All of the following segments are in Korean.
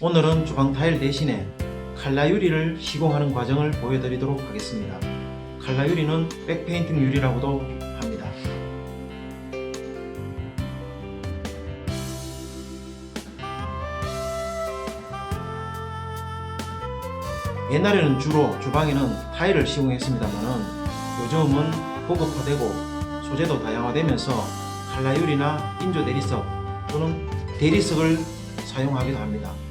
오늘은 주방 타일 대신에 칼라 유리를 시공하는 과정을 보여드리도록 하겠습니다. 칼라 유리는 백페인팅 유리라고도 합니다. 옛날에는 주로 주방에는 타일을 시공했습니다만은 요즘은 고급화되고 소재도 다양화되면서 칼라 유리나 인조 대리석 또는 대리석을 사용하기도 합니다.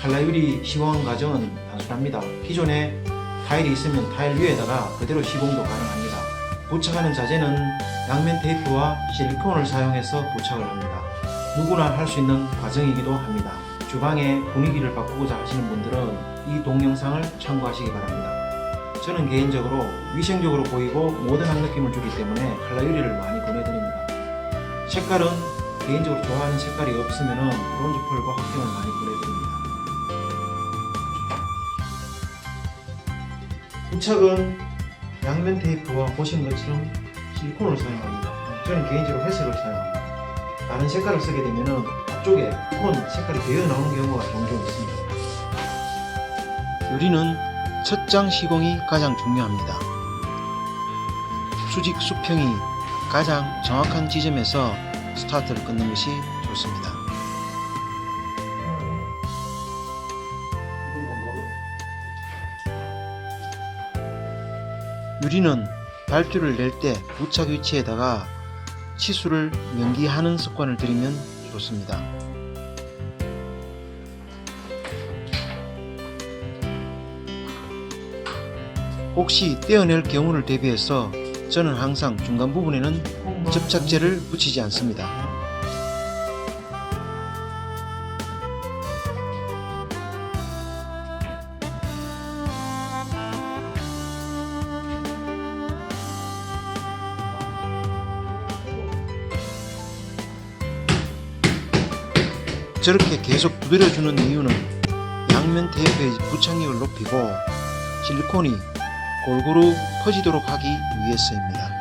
칼라 유리 시공 과정은 단순합니다. 기존에 타일이 있으면 타일 위에다가 그대로 시공도 가능합니다. 부착하는 자재는 양면 테이프와 실리콘을 사용해서 부착을 합니다. 누구나 할 수 있는 과정이기도 합니다. 주방의 분위기를 바꾸고자 하시는 분들은 이 동영상을 참고하시기 바랍니다. 저는 개인적으로 위생적으로 보이고 모던한 느낌을 주기 때문에 칼라 유리를 많이 권해드립니다. 색깔은 개인적으로 좋아하는 색깔이 없으면 브론즈 펄과 확경을 많이 권해드립니다. 부착은 양면 테이프와 보신 것처럼 실리콘을 사용합니다. 저는 개인적으로 회색을 사용합니다. 다른 색깔을 쓰게 되면 앞쪽에 콘 색깔이 배어 나오는 경우가 종종 있습니다. 유리는 첫 장 시공이 가장 중요합니다. 수직 수평이 가장 정확한 지점에서 스타트를 끊는 것이 좋습니다. 유리는 발주를 낼 때 부착 위치에다가 치수를 명기하는 습관을 들이면 좋습니다. 혹시 떼어낼 경우를 대비해서 저는 항상 중간 부분에는 접착제를 붙이지 않습니다. 저렇게 계속 두드려주는 이유는 양면 테이프의 부착력을 높이고 실리콘이 골고루 퍼지도록 하기 위해서입니다.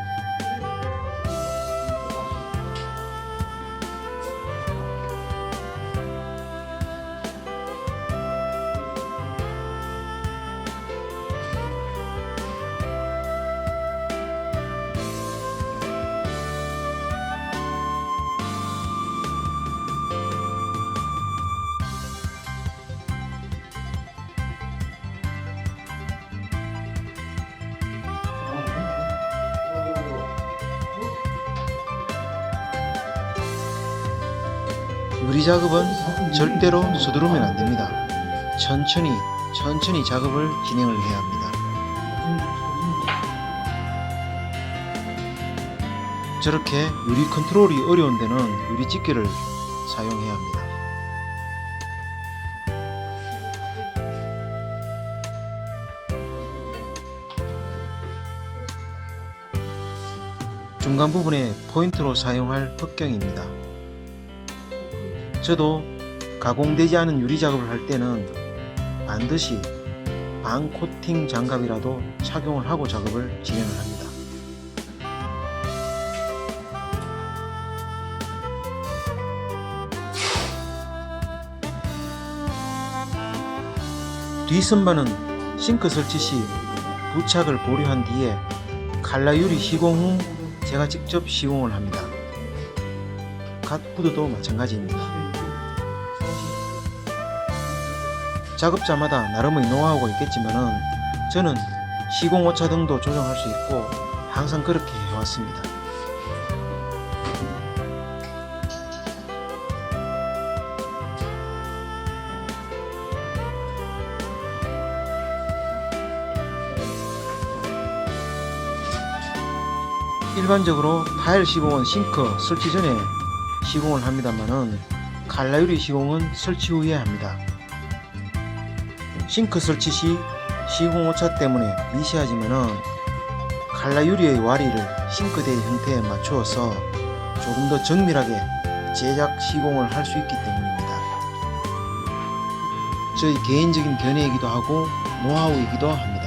유리 작업은 절대로 서두르면 안 됩니다. 천천히 천천히 작업을 진행을 해야 합니다. 저렇게 유리 컨트롤이 어려운 데는 유리 집게를 사용해야 합니다. 중간 부분에 포인트로 사용할 흑경입니다. 저도 가공되지 않은 유리 작업을 할 때는 반드시 방 코팅 장갑이라도 착용을 하고 작업을 진행을 합니다. 뒷선반은 싱크 설치 시 부착을 보류한 뒤에 칼라 유리 시공 후 제가 직접 시공을 합니다. 갓푸드도 마찬가지입니다. 작업자마다 나름의 노하우가 있겠지만은 저는 시공 오차 등도 조정할 수 있고 항상 그렇게 해왔습니다. 일반적으로 타일 시공은 싱크 설치 전에 시공을 합니다만은 칼라유리 시공은 설치 후에 합니다. 싱크 설치 시 시공 오차 때문에 미세하지만은 칼라 유리의 와리를 싱크대의 형태에 맞추어서 조금 더 정밀하게 제작 시공을 할 수 있기 때문입니다. 저희 개인적인 견해이기도 하고 노하우이기도 합니다.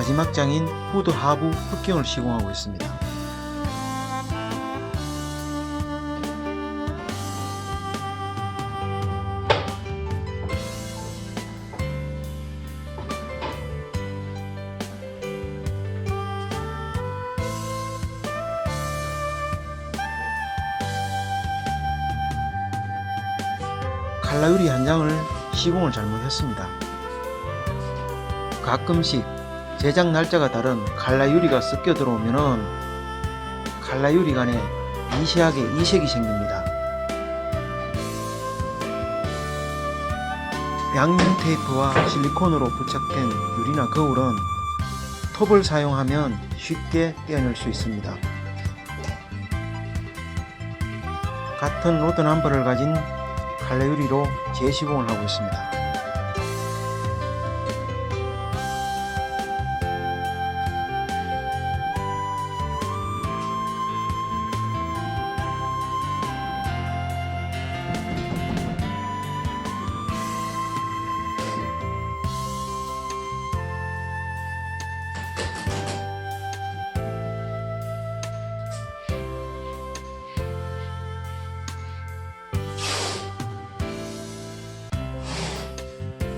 마지막 장인 후드 하부 흑경을 시공하고 있습니다. 칼라유리 한 장을 시공을 잘못했습니다. 가끔씩 제작 날짜가 다른 칼라유리가 섞여 들어오면은 칼라유리 간에 미세하게 이색이 생깁니다. 양면 테이프와 실리콘으로 부착된 유리나 거울은 톱을 사용하면 쉽게 떼어낼 수 있습니다. 같은 로드 넘버를 가진 칼라유리로 재시공을 하고 있습니다.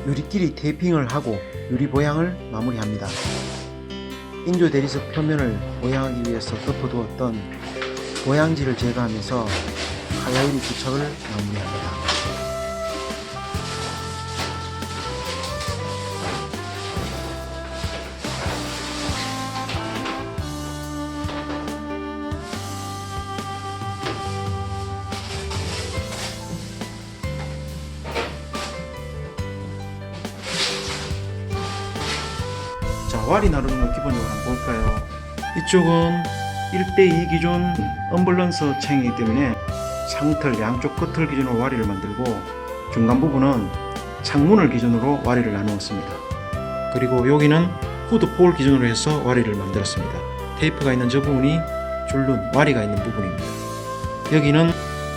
유리끼리 테이핑을 하고 유리 보양을 마무리합니다. 인조 대리석 표면을 보양하기 위해서 덮어두었던 보양지를 제거하면서 칼라유리 부착을 마무리합니다. 자, 와리 나르는 거 기본적으로 한번 볼까요? 이쪽은 1대2 기준 언밸런스 챙이기 때문에 상틀 양쪽 끝을 기준으로 와리를 만들고 중간 부분은 창문을 기준으로 와리를 나누었습니다. 그리고 여기는 후드 폴 기준으로 해서 와리를 만들었습니다. 테이프가 있는 저 부분이 줄눈 와리가 있는 부분입니다. 여기는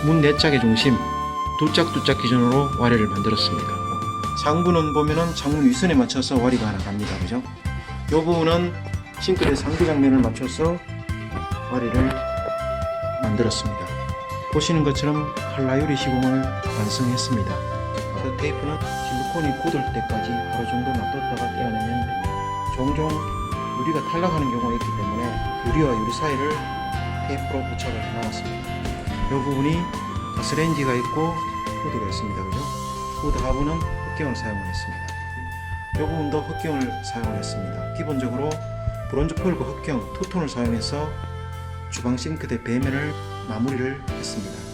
문네 짝의 중심 두짝두짝 기준으로 와리를 만들었습니다. 상부는 보면은 창문 윗선에 맞춰서 와리가 하나 갑니다. 그죠? 이 부분은 싱크대 상부 장면을 맞춰서 와리를 만들었습니다. 보시는 것처럼 칼라유리 시공을 완성했습니다. 그 테이프는 실리콘이 굳을 때까지 하루 정도 놔뒀다가 떼어내면 됩니다. 종종 유리가 탈락하는 경우가 있기 때문에 유리와 유리 사이를 테이프로 부착을 해놨습니다. 이 부분이 가스레인지가 있고 후드가 있습니다. 그죠? 후드 하부는 흑경을 사용을 했습니다. 이 부분도 흑경을 사용을 했습니다. 기본적으로 브론즈 펄과 흑경 투톤을 사용해서 주방 싱크대 배면을 마무리를 했습니다.